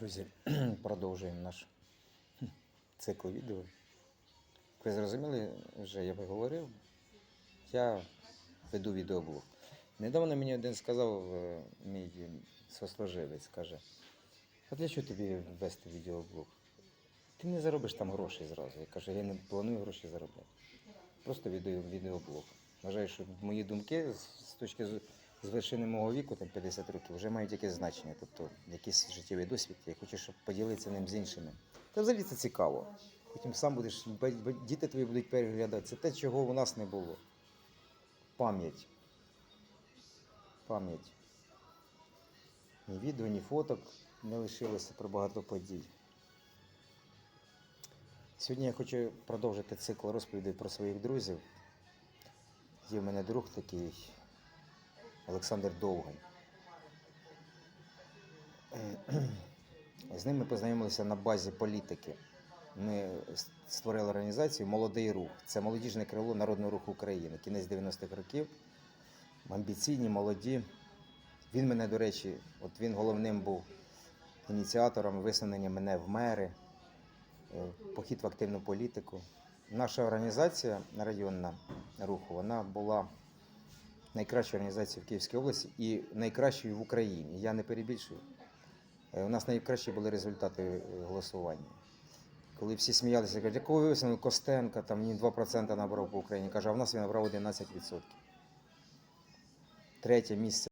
Друзі, продовжуємо наш цикл відео. Ви зрозуміли, вже я би говорив, я веду відеоблог. Недавно мені один сказав, е, мій сослуживець, каже, а для чого тобі вести відеоблог? Ти не заробиш там грошей зразу. Я кажу, я не планую гроші заробляти. Просто відео, відеоблог. Вважаю, що мої думки з- точки з- вершини мого віку, там 50 років, вже мають якесь значення, тобто якийсь життєвий досвід. Я хочу, щоб поділитися ним з іншими. Та взагалі це цікаво. Потім сам будеш, діти твої будуть переглядати. Це те, чого у нас не було. Пам'ять. Пам'ять. Ні відео, ні фоток не лишилося про багато подій. Сьогодні я хочу продовжити цикл розповідей про своїх друзів. Є в мене друг такий Олександр Довгань. З ним ми познайомилися на базі політики. Ми створили організацію Молодий рух. Це молодіжне крило Народного руху України. Кінець 90-х років. Амбіційні, молоді. Він мене, до речі, от він головним був ініціатором висунення мене в мери, е, похід в активну політику. Наша організація районна руху, вона була найкращою організація в Київській області і найкращою в Україні. Я не перебільшую. Е, У нас найкращі були результати е, голосування. Коли всі сміялися, кажуть, якого ви Костенка, там він 2% набрав по Україні. Каже, а в нас він набрав 11%. Третє місце